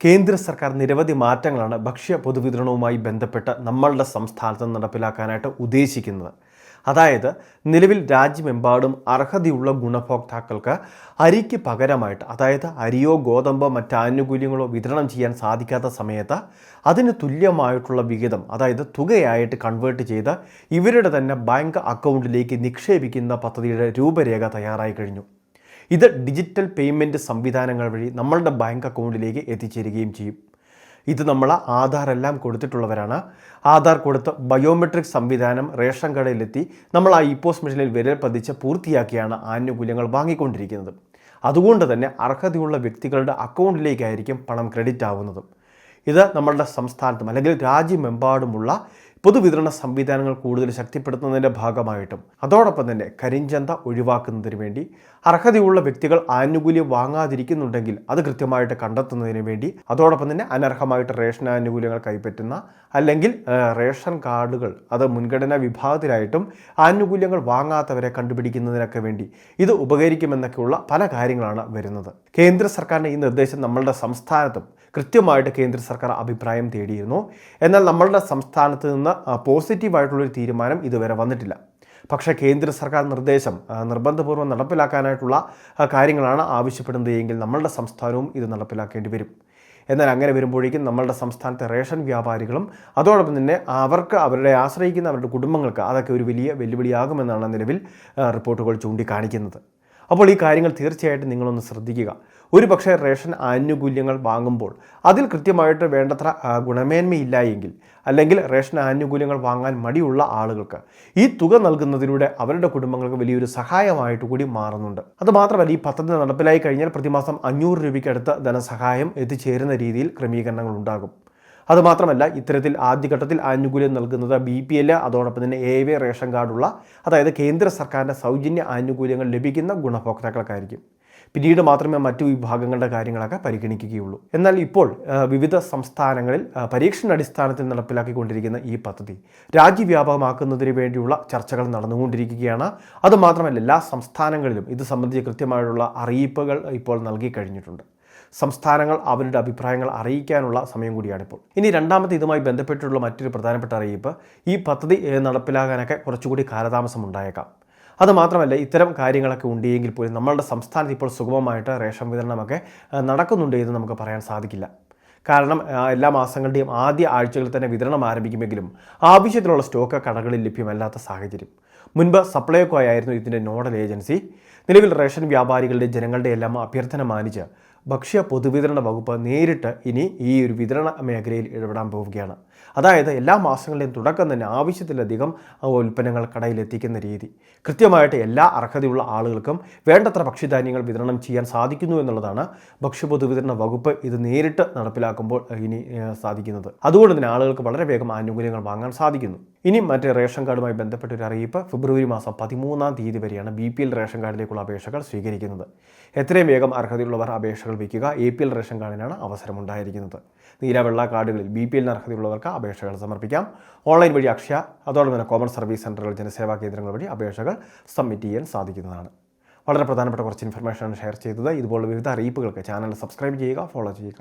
കേന്ദ്ര സർക്കാർ നിരവധി മാറ്റങ്ങളാണ് ഭക്ഷ്യ പൊതുവിതരണവുമായി ബന്ധപ്പെട്ട് നമ്മളുടെ സംസ്ഥാനത്ത് നടപ്പിലാക്കാനായിട്ട് ഉദ്ദേശിക്കുന്നത്. അതായത് നിലവിൽ രാജ്യമെമ്പാടും അർഹതയുള്ള ഗുണഭോക്താക്കൾക്ക് അരിക്ക് പകരമായിട്ട് അതായത് അരിയോ ഗോതമ്പോ മറ്റ് ആനുകൂല്യങ്ങളോ വിതരണം ചെയ്യാൻ സാധിക്കാത്ത സമയത്ത് അതിന് തുല്യമായിട്ടുള്ള വിഹിതം അതായത് തുകയായിട്ട് കൺവേർട്ട് ചെയ്ത് ഇവരുടെ തന്നെ ബാങ്ക് അക്കൗണ്ടിലേക്ക് നിക്ഷേപിക്കുന്ന പദ്ധതിയുടെ രൂപരേഖ തയ്യാറായി കഴിഞ്ഞു. ഇത് ഡിജിറ്റൽ പേയ്മെന്റ് സംവിധാനങ്ങൾ വഴി നമ്മളുടെ ബാങ്ക് അക്കൗണ്ടിലേക്ക് എത്തിച്ചേരുകയും ചെയ്യും. ഇത് നമ്മൾ ആധാർ എല്ലാം കൊടുത്തിട്ടുള്ളവരാണ്. ആധാർ കൊടുത്ത് ബയോമെട്രിക് സംവിധാനം റേഷൻ കടയിലെത്തി നമ്മൾ ആ ഇ പോസ്റ്റ് മെഷീനിൽ വിരൽ പതിച്ച് പൂർത്തിയാക്കിയാണ് ആനുകൂല്യങ്ങൾ വാങ്ങിക്കൊണ്ടിരിക്കുന്നത്. അതുകൊണ്ട് തന്നെ അർഹതയുള്ള വ്യക്തികളുടെ അക്കൗണ്ടിലേക്കായിരിക്കും പണം ക്രെഡിറ്റ് ആവുന്നത്. ഇത് നമ്മളുടെ സംസ്ഥാനത്തും അല്ലെങ്കിൽ രാജ്യമെമ്പാടുമുള്ള പൊതുവിതരണ സംവിധാനങ്ങൾ കൂടുതൽ ശക്തിപ്പെടുത്തുന്നതിന്റെ ഭാഗമായിട്ടും അതോടൊപ്പം തന്നെ കരിഞ്ചന്ത ഒഴിവാക്കുന്നതിന് വേണ്ടി അർഹതയുള്ള വ്യക്തികൾ ആനുകൂല്യം വാങ്ങാതിരിക്കുന്നുണ്ടെങ്കിൽ അത് കൃത്യമായിട്ട് കണ്ടെത്തുന്നതിന് വേണ്ടി അതോടൊപ്പം തന്നെ അനർഹമായിട്ട് റേഷൻ ആനുകൂല്യങ്ങൾ കൈപ്പറ്റുന്ന അല്ലെങ്കിൽ റേഷൻ കാർഡുകൾ അത് മുൻഗണനാ വിഭാഗത്തിലായിട്ടും ആനുകൂല്യങ്ങൾ വാങ്ങാത്തവരെ കണ്ടുപിടിക്കുന്നതിനൊക്കെ വേണ്ടി ഇത് ഉപകരിക്കുമെന്നൊക്കെയുള്ള പല കാര്യങ്ങളാണ് വരുന്നത്. കേന്ദ്ര സർക്കാരിന്റെ ഈ നിർദ്ദേശം നമ്മളുടെ സംസ്ഥാനത്തും കൃത്യമായിട്ട് കേന്ദ്ര സർക്കാർ അഭിപ്രായം തേടിയിരുന്നു. എന്നാൽ നമ്മളുടെ സംസ്ഥാനത്ത് നിന്ന് പോസിറ്റീവായിട്ടുള്ളൊരു തീരുമാനം ഇതുവരെ വന്നിട്ടില്ല. പക്ഷേ കേന്ദ്ര സർക്കാർ നിർദ്ദേശം നിർബന്ധപൂർവം നടപ്പിലാക്കാനായിട്ടുള്ള കാര്യങ്ങളാണ് ആവശ്യപ്പെടുന്നത് എങ്കിൽ നമ്മളുടെ സംസ്ഥാനവും ഇത് നടപ്പിലാക്കേണ്ടി വരും. എന്നാൽ അങ്ങനെ വരുമ്പോഴേക്കും നമ്മളുടെ സംസ്ഥാനത്തെ റേഷൻ വ്യാപാരികളും അതോടൊപ്പം തന്നെ അവർക്ക് അവരുടെ ആശ്രയിക്കുന്ന അവരുടെ കുടുംബങ്ങൾക്ക് അതൊക്കെ ഒരു വലിയ വെല്ലുവിളിയാകുമെന്നാണ് നിലവിൽ റിപ്പോർട്ടുകൾ ചൂണ്ടിക്കാണിക്കുന്നത്. അപ്പോൾ ഈ കാര്യങ്ങൾ തീർച്ചയായിട്ടും നിങ്ങളൊന്ന് ശ്രദ്ധിക്കുക. ഒരു പക്ഷേ റേഷൻ ആനുകൂല്യങ്ങൾ വാങ്ങുമ്പോൾ അതിൽ കൃത്യമായിട്ട് വേണ്ടത്ര ഗുണമേന്മയില്ല എങ്കിൽ അല്ലെങ്കിൽ റേഷൻ ആനുകൂല്യങ്ങൾ വാങ്ങാൻ മടിയുള്ള ആളുകൾക്ക് ഈ തുക നൽകുന്നതിലൂടെ അവരുടെ കുടുംബങ്ങൾക്ക് വലിയൊരു സഹായമായിട്ട് കൂടി മാറുന്നുണ്ട്. അതുമാത്രമല്ല ഈ പദ്ധതി നടപ്പിലായി കഴിഞ്ഞാൽ പ്രതിമാസം അഞ്ഞൂറ് രൂപയ്ക്കടുത്ത് ധനസഹായം എത്തിച്ചേരുന്ന രീതിയിൽ ക്രമീകരണങ്ങൾ ഉണ്ടാകും. അതുമാത്രമല്ല ഇത്തരത്തിൽ ആദ്യഘട്ടത്തിൽ ആനുകൂല്യം നൽകുന്നത് ബി പി എൽ അതോടൊപ്പം തന്നെ എ വി റേഷൻ കാർഡുള്ള അതായത് കേന്ദ്ര സർക്കാരിന്റെ സൗജന്യ ആനുകൂല്യങ്ങൾ ലഭിക്കുന്ന ഗുണഭോക്താക്കൾക്കായിരിക്കും. പിന്നീട് മാത്രമേ മറ്റു വിഭാഗങ്ങളുടെ കാര്യങ്ങളൊക്കെ പരിഗണിക്കുകയുള്ളൂ. എന്നാൽ ഇപ്പോൾ വിവിധ സംസ്ഥാനങ്ങളിൽ ആ, പരീക്ഷണ അടിസ്ഥാനത്തിൽ നടപ്പിലാക്കിക്കൊണ്ടിരിക്കുന്ന ഈ പദ്ധതി രാജ്യവ്യാപകമാക്കുന്നതിന് വേണ്ടിയുള്ള ചർച്ചകൾ നടന്നുകൊണ്ടിരിക്കുകയാണ്. അതുമാത്രമല്ല എല്ലാ സംസ്ഥാനങ്ങളിലും ഇത് സംബന്ധിച്ച് കൃത്യമായുള്ള അറിയിപ്പുകൾ ഇപ്പോൾ നൽകി കഴിഞ്ഞിട്ടുണ്ട്. സംസ്ഥാനങ്ങൾ അവരുടെ അഭിപ്രായങ്ങൾ അറിയിക്കാനുള്ള സമയം കൂടിയാണിപ്പോൾ ഇനി രണ്ടാമത്തെ ഇതുമായി ബന്ധപ്പെട്ടുള്ള മറ്റൊരു പ്രധാനപ്പെട്ട അറിയിപ്പ് ഈ പദ്ധതി നടപ്പിലാകാനൊക്കെ കുറച്ചുകൂടി കാലതാമസം ഉണ്ടായേക്കാം. അതുമാത്രമല്ല ഇത്തരം കാര്യങ്ങളൊക്കെ ഉണ്ടെങ്കിൽ പോലും നമ്മളുടെ സംസ്ഥാനത്ത് ഇപ്പോൾ സുഗമമായിട്ട് റേഷൻ വിതരണമൊക്കെ നടക്കുന്നുണ്ട് എന്ന് നമുക്ക് പറയാൻ സാധിക്കില്ല. കാരണം എല്ലാ മാസങ്ങളുടെയും ആദ്യ ആഴ്ചകളിൽ തന്നെ വിതരണം ആരംഭിക്കുമെങ്കിലും ആവശ്യത്തിനുള്ള സ്റ്റോക്ക് കടകളിൽ ലഭ്യമല്ലാത്ത സാഹചര്യം. മുൻപ് സപ്ലൈകോ ആയിരുന്നു ഇതിന്റെ നോഡൽ ഏജൻസി. നിലവിൽ റേഷൻ വ്യാപാരികളുടെ ജനങ്ങളുടെ എല്ലാം അഭ്യർത്ഥന മാനിച്ച് ഭക്ഷ്യ പൊതുവിതരണ വകുപ്പ് നേരിട്ട് ഇനി ഈ ഒരു വിതരണ മേഖലയിൽ ഇടപെടാൻ പോവുകയാണ്. അതായത് എല്ലാ മാസങ്ങളിലെയും തുടക്കം തന്നെ ആവശ്യത്തിലധികം ഉൽപ്പന്നങ്ങൾ കടയിൽ എത്തിക്കുന്ന രീതി. കൃത്യമായിട്ട് എല്ലാ അർഹതയുള്ള ആളുകൾക്കും വേണ്ടത്ര ഭക്ഷ്യധാന്യങ്ങൾ വിതരണം ചെയ്യാൻ സാധിക്കുന്നു എന്നുള്ളതാണ് ഭക്ഷ്യപൊതുവിതരണ വകുപ്പ് ഇത് നേരിട്ട് നടപ്പിലാക്കുമ്പോൾ ഇനി സാധിക്കുന്നത്. അതുകൊണ്ട് തന്നെ ആളുകൾക്ക് വളരെ വേഗം ആനുകൂല്യങ്ങൾ വാങ്ങാൻ സാധിക്കുന്നു. ഇനി മറ്റേ റേഷൻ കാർഡുമായി ബന്ധപ്പെട്ട ഒരു അറിയിപ്പ്. ഫെബ്രുവരി മാസം പതിമൂന്നാം തീയതി വരെയാണ് ബി പി എൽ റേഷൻ കാർഡിലേക്കുള്ള അപേക്ഷകൾ സ്വീകരിക്കുന്നത്. എത്രയും വേഗം അർഹതയുള്ളവർ അപേക്ഷകൾ വയ്ക്കുക. എ പി എൽ റേഷൻ കാർഡിനാണ് അവസരമുണ്ടായിരിക്കുന്നത്. നീല വെള്ള കാർഡുകളിൽ ബി പി എല്ലിന് അർഹതയുള്ളവർക്ക് അപേക്ഷകൾ സമർപ്പിക്കാം. ഓൺലൈൻ വഴി അക്ഷയ അതോടൊപ്പം തന്നെ കോമൺ സർവീസ് സെന്ററുകൾ ജനസേവാ കേന്ദ്രങ്ങൾ വഴി അപേക്ഷകൾ സബ്മിറ്റ് ചെയ്യാൻ സാധിക്കുന്നതാണ്. വളരെ പ്രധാനപ്പെട്ട കുറച്ച് ഇൻഫർമേഷനാണ് ഷെയർ ചെയ്തത്. ഇതുപോലുള്ള വിവിധ അറിയിപ്പുകൾക്ക് ചാനൽ സബ്സ്ക്രൈബ് ചെയ്യുക ഫോളോ ചെയ്യുക.